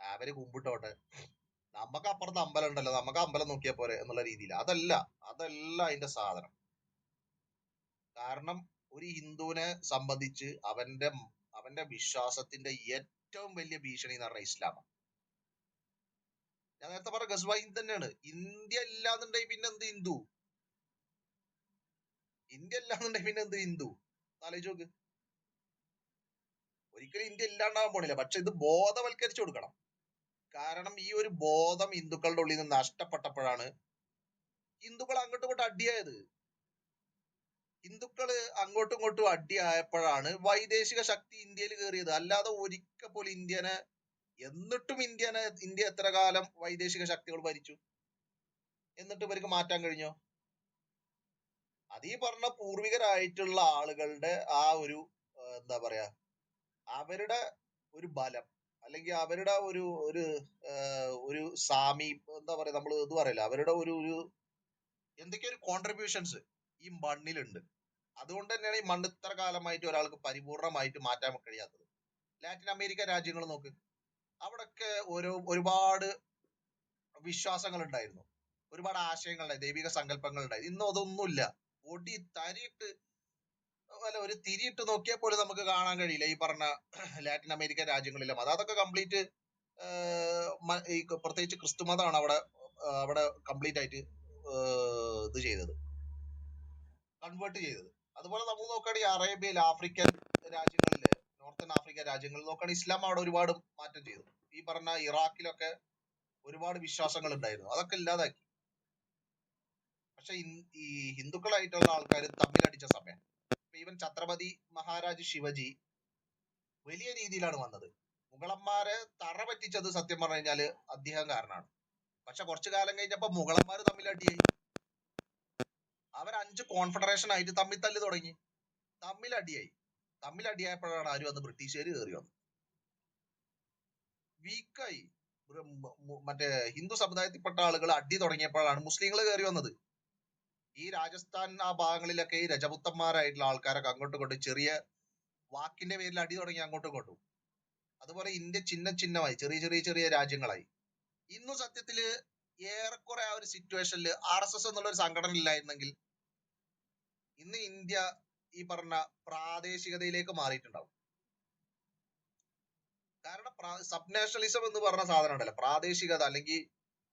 അവർ കുമ്പിട്ടോട്ടെ. നമുക്ക് അപ്പുറത്ത് അമ്പലം ഉണ്ടല്ലോ. നമുക്ക് അമ്പലം നോക്കിയാ പോരെ എന്നുള്ള രീതിയിൽ. അതല്ല അതല്ല അതിന്റെ സാധനം. കാരണം ഒരു ഹിന്ദുവിനെ സംബന്ധിച്ച് അവന്റെ അവന്റെ വിശ്വാസത്തിന്റെ ഏറ്റവും വലിയ ഭീഷണി എന്ന് പറഞ്ഞാൽ ഇസ്ലാമാണ് ഞാൻ നേരത്തെ പറഞ്ഞ ഗസ്വായി തന്നെയാണ്. ഇന്ത്യ ഇല്ലാന്നുണ്ടെങ്കിൽ പിന്നെ എന്ത് ഹിന്ദു? ഇന്ത്യ ഇല്ലാന്നുണ്ടെങ്കിൽ പിന്നെ എന്ത് ഹിന്ദു? ആലോചിച്ച് നോക്ക്. ഒരിക്കലും ഇന്ത്യ ഇല്ലാണ്ടാവാൻ പോണില്ല. പക്ഷെ ഇത് ബോധവൽക്കരിച്ചു കൊടുക്കണം. കാരണം ഈ ഒരു ബോധം ഹിന്ദുക്കളുടെ ഉള്ളിൽ നിന്ന് നഷ്ടപ്പെട്ടപ്പോഴാണ് ഹിന്ദുക്കൾ അങ്ങോട്ടും ഇങ്ങോട്ടും അടിയായത്. ഹിന്ദുക്കൾ അങ്ങോട്ടും ഇങ്ങോട്ടും അടിയായപ്പോഴാണ് വൈദേശിക ശക്തി ഇന്ത്യയിൽ കയറിയത്. അല്ലാതെ ഒരിക്കൽ പോലും ഇന്ത്യനെ എന്നിട്ടും ഇന്ത്യനെ ഇന്ത്യ എത്ര കാലം വൈദേശിക ശക്തികൾ ഭരിച്ചു? എന്നിട്ട് ഇവർക്ക് മാറ്റാൻ കഴിഞ്ഞോ? അത് പറഞ്ഞ പൂർവികരായിട്ടുള്ള ആളുകളുടെ ആ ഒരു എന്താ പറയാ അവരുടെ ഒരു ബലം അല്ലെങ്കിൽ അവരുടെ ഒരു ഒരു ഒരു സാമി എന്താ പറയാ നമ്മൾ ഇത് പറയില്ല അവരുടെ ഒരു ഒരു എന്തൊക്കെയോ ഒരു കോൺട്രിബ്യൂഷൻസ് ഈ മണ്ണിലുണ്ട്. അതുകൊണ്ട് തന്നെയാണ് ഈ മണ്ണ് ഇത്ര കാലമായിട്ട് ഒരാൾക്ക് പരിപൂർണമായിട്ട് മാറ്റാൻ കഴിയാത്തത്. ലാറ്റിൻ അമേരിക്ക രാജ്യങ്ങൾ നോക്ക്. അവിടൊക്കെ ഓരോ ഒരുപാട് വിശ്വാസങ്ങൾ ഉണ്ടായിരുന്നു ഒരുപാട് ആശയങ്ങളുണ്ടായി ദൈവിക സങ്കല്പങ്ങൾ ഉണ്ടായി ഇന്നും അതൊന്നുമില്ല. ഒടി തരിയിട്ട് അല്ല ഒരു തിരിയിട്ട് നോക്കിയാൽ പോലും നമുക്ക് കാണാൻ കഴിയില്ല ഈ പറഞ്ഞ ലാറ്റിൻ അമേരിക്ക രാജ്യങ്ങളിലും. അത് അതൊക്കെ കംപ്ലീറ്റ് ഈ പ്രത്യേകിച്ച് ക്രിസ്തു മതമാണ് അവിടെ അവിടെ കംപ്ലീറ്റ് ആയിട്ട് ഇത് ചെയ്തത്. കൺവേർട്ട് ചെയ്തത്. അതുപോലെ നമ്മൾ നോക്കുകയാണെങ്കിൽ അറേബ്യയിൽ ആഫ്രിക്കൻ രാജ്യങ്ങളിൽ നോർത്തേൺ ആഫ്രിക്കൻ രാജ്യങ്ങളിൽ നോക്കുകയാണെങ്കിൽ ഇസ്ലാം അവിടെ ഒരുപാട് മാറ്റം ചെയ്തു. ഈ പറഞ്ഞ ഇറാഖിലൊക്കെ ഒരുപാട് വിശ്വാസങ്ങൾ ഉണ്ടായിരുന്നു. അതൊക്കെ ഇല്ലാതാക്കി. പക്ഷെ ഈ ഹിന്ദുക്കളായിട്ടുള്ള ആൾക്കാർ തമ്മിലടിച്ച സമയം. ഈവൻ ഛത്രപതി മഹാരാജ് ശിവജി വലിയ രീതിയിലാണ് വന്നത്. മുഗളന്മാരെ തറ പറ്റിച്ചത് സത്യം പറഞ്ഞു കഴിഞ്ഞാൽ അദ്ദേഹം കാരണമാണ് പക്ഷെ കുറച്ചു കാലം കഴിഞ്ഞപ്പോ മുഗളന്മാർ തമ്മിൽ അടിയായി അവർ അഞ്ച് കോൺഫെഡറേഷൻ ആയിട്ട് തമ്മിൽ തല്ല് തുടങ്ങി. തമ്മിൽ അടിയായപ്പോഴാണ് ആര് വന്ന് ബ്രിട്ടീഷുകാർ കയറി വന്നത്. വീക്കായി മറ്റേ ഹിന്ദു സമുദായത്തിൽപ്പെട്ട ആളുകൾ അടി തുടങ്ങിയപ്പോഴാണ് മുസ്ലിങ്ങൾ കയറി വന്നത്. ഈ രാജസ്ഥാൻ ആ ഭാഗങ്ങളിലൊക്കെ ഈ രജപുത്തന്മാരായിട്ടുള്ള ആൾക്കാരൊക്കെ അങ്ങോട്ടും ഇങ്ങോട്ടും ചെറിയ വാക്കിന്റെ പേരിൽ അടി തുടങ്ങി അങ്ങോട്ടും ഇങ്ങോട്ടും. അതുപോലെ ഇന്ത്യ ചിഹ്ന ചിഹ്നമായി. ചെറിയ ചെറിയ ചെറിയ രാജ്യങ്ങളായി. ഇന്നും സത്യത്തിൽ ഏറെക്കുറെ ആ ഒരു സിറ്റുവേഷനിൽ ആർ എസ് എസ് എന്നുള്ള ഒരു സംഘടന ഇല്ലായിരുന്നെങ്കിൽ ഇന്ന് ഇന്ത്യ ഈ പറഞ്ഞ പ്രാദേശികതയിലേക്ക് മാറിയിട്ടുണ്ടാവും. കാരണം സബ് നാഷണലിസം എന്ന് പറഞ്ഞ സാധനം ഉണ്ടല്ലോ. പ്രാദേശികത അല്ലെങ്കിൽ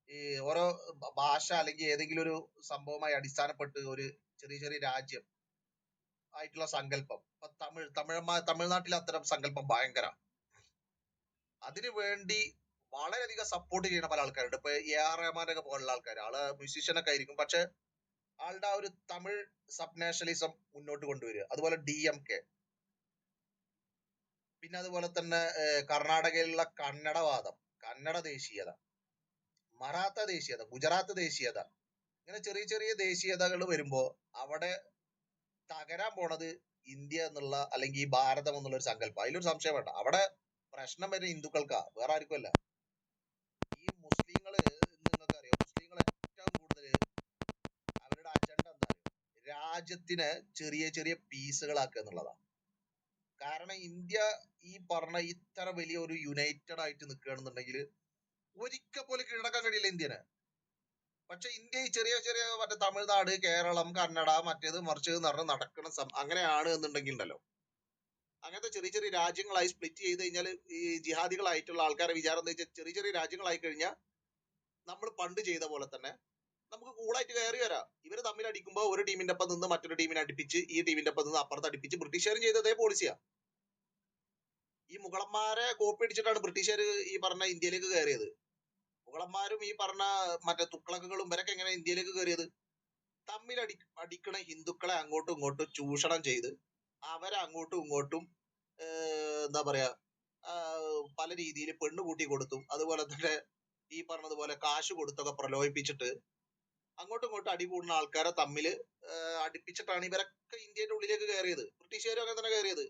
ഈ ഓരോ ഭാഷ അല്ലെങ്കിൽ ഏതെങ്കിലും ഒരു സംഭവമായി അടിസ്ഥാനപ്പെട്ട് ഒരു ചെറിയ ചെറിയ രാജ്യം ആയിട്ടുള്ള സങ്കല്പം. ഇപ്പൊ തമിഴ് തമിഴന്മാർ തമിഴ്നാട്ടിലെ അത്തരം സങ്കല്പം ഭയങ്കര. അതിനു വേണ്ടി വളരെയധികം സപ്പോർട്ട് ചെയ്യുന്ന പല ആൾക്കാരുണ്ട്. ഇപ്പൊ എ ആർ റഹ്മാനൊക്കെ പോലുള്ള ആൾക്കാർ ആൾ മ്യൂസീഷ്യൻ ഒക്കെ ആയിരിക്കും. പക്ഷെ ആളുടെ ആ ഒരു തമിഴ് സബ് നാഷണലിസം മുന്നോട്ട് കൊണ്ടുവരിക. അതുപോലെ ഡി എം കെ പിന്നെ അതുപോലെ തന്നെ കർണാടകയിലുള്ള കന്നഡവാദം. കന്നഡ ദേശീയത. മറാത്ത ദേശീയത. ഗുജറാത്ത് ദേശീയത. ഇങ്ങനെ ചെറിയ ചെറിയ ദേശീയതകൾ വരുമ്പോൾ അവിടെ തകരാൻ പോണത് ഇന്ത്യ എന്നുള്ള അല്ലെങ്കിൽ ഭാരതം എന്നുള്ള ഒരു സങ്കല്പം. അതിലൊരു സംശയം വേണ്ട. അവിടെ പ്രശ്നം വരുന്ന ഹിന്ദുക്കൾക്കാ. വേറെ ആർക്കും അല്ല ഈ മുസ്ലിങ്ങൾ നിങ്ങൾക്ക് അറിയാം മുസ്ലിങ്ങൾ ഏറ്റവും കൂടുതൽ അവരുടെ അജണ്ട എന്താ അറിയോ രാജ്യത്തിനെ ചെറിയ ചെറിയ പീസുകളാക്കുക എന്നുള്ളതാണ്. കാരണം ഇന്ത്യ ഈ പറഞ്ഞ ഇത്ര വലിയ ഒരു യുണൈറ്റഡ് ആയിട്ട് നിൽക്കുകയാണെന്നുണ്ടെങ്കിൽ ഒരിക്കൽ പോലും കീഴടക്കാൻ കഴിയില്ല ഇന്ത്യനെ. പക്ഷെ ഇന്ത്യ ഈ ചെറിയ ചെറിയ മറ്റേ തമിഴ്നാട് കേരളം കന്നഡ മറ്റേത് മറിച്ചത് എന്ന് നടക്കുന്ന അങ്ങനെയാണ് എന്നുണ്ടെങ്കിൽ ഉണ്ടല്ലോ. അങ്ങനത്തെ ചെറിയ ചെറിയ രാജ്യങ്ങളായി സ്പ്ലിറ്റ് ചെയ്ത് കഴിഞ്ഞാൽ ഈ ജിഹാദികളായിട്ടുള്ള ആൾക്കാരെ വിചാരം എന്താ വെച്ചാൽ ചെറിയ ചെറിയ രാജ്യങ്ങളായി കഴിഞ്ഞാൽ നമ്മൾ പണ്ട് ചെയ്ത പോലെ തന്നെ നമുക്ക് കൂളായിട്ട് കയറി വരാം. ഇവർ തമ്മിൽ അടിക്കുമ്പോൾ ഒരു ടീമിന്റെ ഒപ്പം നിന്ന് മറ്റൊരു ടീമിനെ അടിപ്പിച്ച് ഈ ടീമിന്റെ ഒപ്പം നിന്ന് അപ്പുറത്ത് അടിപ്പിച്ച് ബ്രിട്ടീഷുകാരും ചെയ്ത അതേ പോളിസിയാ ഈ മുഗളന്മാരെ കോപ്പി അടിച്ചിട്ടാണ് ബ്രിട്ടീഷുകാർ ഈ പറഞ്ഞ ഇന്ത്യയിലേക്ക് കയറിയത് മുഗളന്മാരും ഈ പറഞ്ഞ മറ്റേ തുക്ലക്കുകളും ഇവരൊക്കെ എങ്ങനെ ഇന്ത്യയിലേക്ക് കയറിയത് തമ്മിൽ അടി അടിക്കണ ഹിന്ദുക്കളെ അങ്ങോട്ടും ഇങ്ങോട്ടും ചൂഷണം ചെയ്ത് അവരെ അങ്ങോട്ടും ഇങ്ങോട്ടും എന്താ പറയാ പല രീതിയിൽ പെണ്ണ് കൂട്ടി കൊടുത്തും അതുപോലെ തന്നെ ഈ പറഞ്ഞതുപോലെ കാശ് കൊടുത്തൊക്കെ പ്രലോഭിപ്പിച്ചിട്ട് അങ്ങോട്ടും ഇങ്ങോട്ടും അടി കൂടുന്ന ആൾക്കാരെ തമ്മിൽ അടിപ്പിച്ചിട്ടാണ് ഇവരൊക്കെ ഇന്ത്യയുടെ ഉള്ളിലേക്ക് കയറിയത്. ബ്രിട്ടീഷുകാരും അങ്ങനെ തന്നെ കയറിയത്.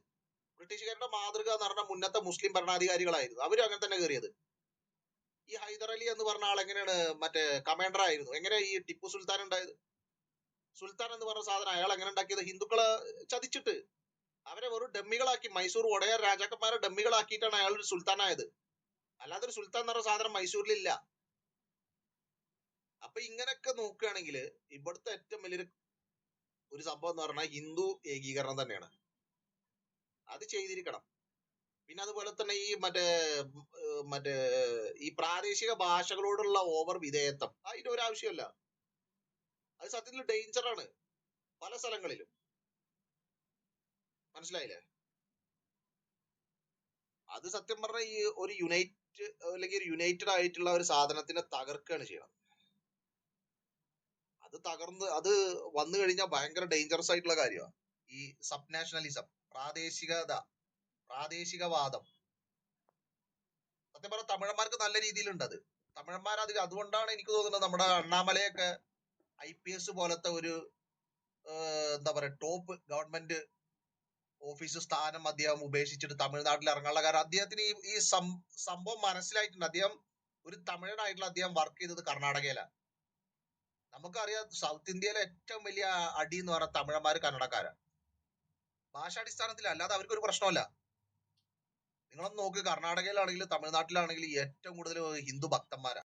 ബ്രിട്ടീഷുകാരുടെ മാതൃക എന്ന് പറഞ്ഞ മുന്നത്തെ മുസ്ലിം ഭരണാധികാരികളായിരുന്നു. അവരും അങ്ങനെ തന്നെ കയറിയത്. ഈ ഹൈദർ അലി എന്ന് പറഞ്ഞ ആൾ എങ്ങനെയാണ് മറ്റേ കമാൻഡർ ആയിരുന്നു. എങ്ങനെ ഈ ടിപ്പു സുൽത്താൻ ഉണ്ടായത്? സുൽത്താൻ എന്ന് പറഞ്ഞ സാധനം അയാൾ എങ്ങനെ ഉണ്ടാക്കിയത്? ഹിന്ദുക്കളെ ചതിച്ചിട്ട് അവരെ വെറും ഡമ്മികളാക്കി മൈസൂർ ഒടയർ രാജാക്കന്മാരെ ഡമ്മികളാക്കിയിട്ടാണ് അയാൾ ഒരു സുൽത്താനായത്. അല്ലാതെ ഒരു സുൽത്താൻ എന്ന് പറഞ്ഞ സാധനം മൈസൂരിലില്ല. അപ്പൊ ഇങ്ങനെയൊക്കെ നോക്കുകയാണെങ്കിൽ ഇവിടുത്തെ ഏറ്റവും വലിയൊരു ഒരു സംഭവം എന്ന് പറഞ്ഞാൽ ഹിന്ദു ഏകീകരണം തന്നെയാണ്. അത് ചെയ്തിരിക്കണം. പിന്നെ അതുപോലെ തന്നെ ഈ മറ്റേ മറ്റേ ഈ പ്രാദേശിക ഭാഷകളോടുള്ള ഓവർ വിധേയത്വം. അതിന്റെ ഒരു ആവശ്യമല്ല. അത് സത്യത്തിൽ ഡേഞ്ചർ ആണ്. പല സ്ഥലങ്ങളിലും. മനസ്സിലായില്ലേ? അത് സത്യം പറഞ്ഞാൽ ഈ ഒരു യുണൈറ്റ് അല്ലെങ്കിൽ യുണൈറ്റഡ് ആയിട്ടുള്ള ഒരു സാധനത്തിനെ തകർക്കുകയാണ് ചെയ്യണം. അത് തകർന്ന് അത് വന്നു കഴിഞ്ഞാൽ ഭയങ്കര ഡേഞ്ചറസ് ആയിട്ടുള്ള കാര്യമാണ് ഈ സബ് നാഷണലിസം പ്രാദേശികത പ്രാദേശികവാദം. സത്യം പറഞ്ഞാൽ തമിഴന്മാർക്ക് നല്ല രീതിയിലുണ്ട് അത്. തമിഴന്മാർ അത് അതുകൊണ്ടാണ് എനിക്ക് തോന്നുന്നത് നമ്മുടെ അണ്ണാമലയൊക്കെ ഐ പി എസ് പോലത്തെ ഒരു എന്താ പറയാ ടോപ്പ് ഗവൺമെന്റ് ഓഫീസ് സ്ഥാനം അദ്ദേഹം ഉപേക്ഷിച്ചിട്ട് തമിഴ്നാട്ടിൽ ഇറങ്ങാനുള്ള കാരണം അദ്ദേഹത്തിന് ഈ ഈ സംഭവം മനസ്സിലായിട്ടുണ്ട്. അദ്ദേഹം ഒരു തമിഴനായിട്ടുള്ള അദ്ദേഹം വർക്ക് ചെയ്തത് കർണാടകയിലാണ് നമുക്കറിയാം സൗത്ത് ഇന്ത്യയിലെ ഏറ്റവും വലിയ അടി എന്ന് പറഞ്ഞാൽ തമിഴന്മാർ കന്നഡക്കാരാണ് ഭാഷാടിസ്ഥാനത്തിൽ അല്ലാതെ അവർക്ക് ഒരു പ്രശ്നമല്ല നിങ്ങളൊന്ന് നോക്ക് കർണാടകയിലാണെങ്കിലും തമിഴ്നാട്ടിലാണെങ്കിലും ഏറ്റവും കൂടുതൽ ഹിന്ദു ഭക്തന്മാരാ.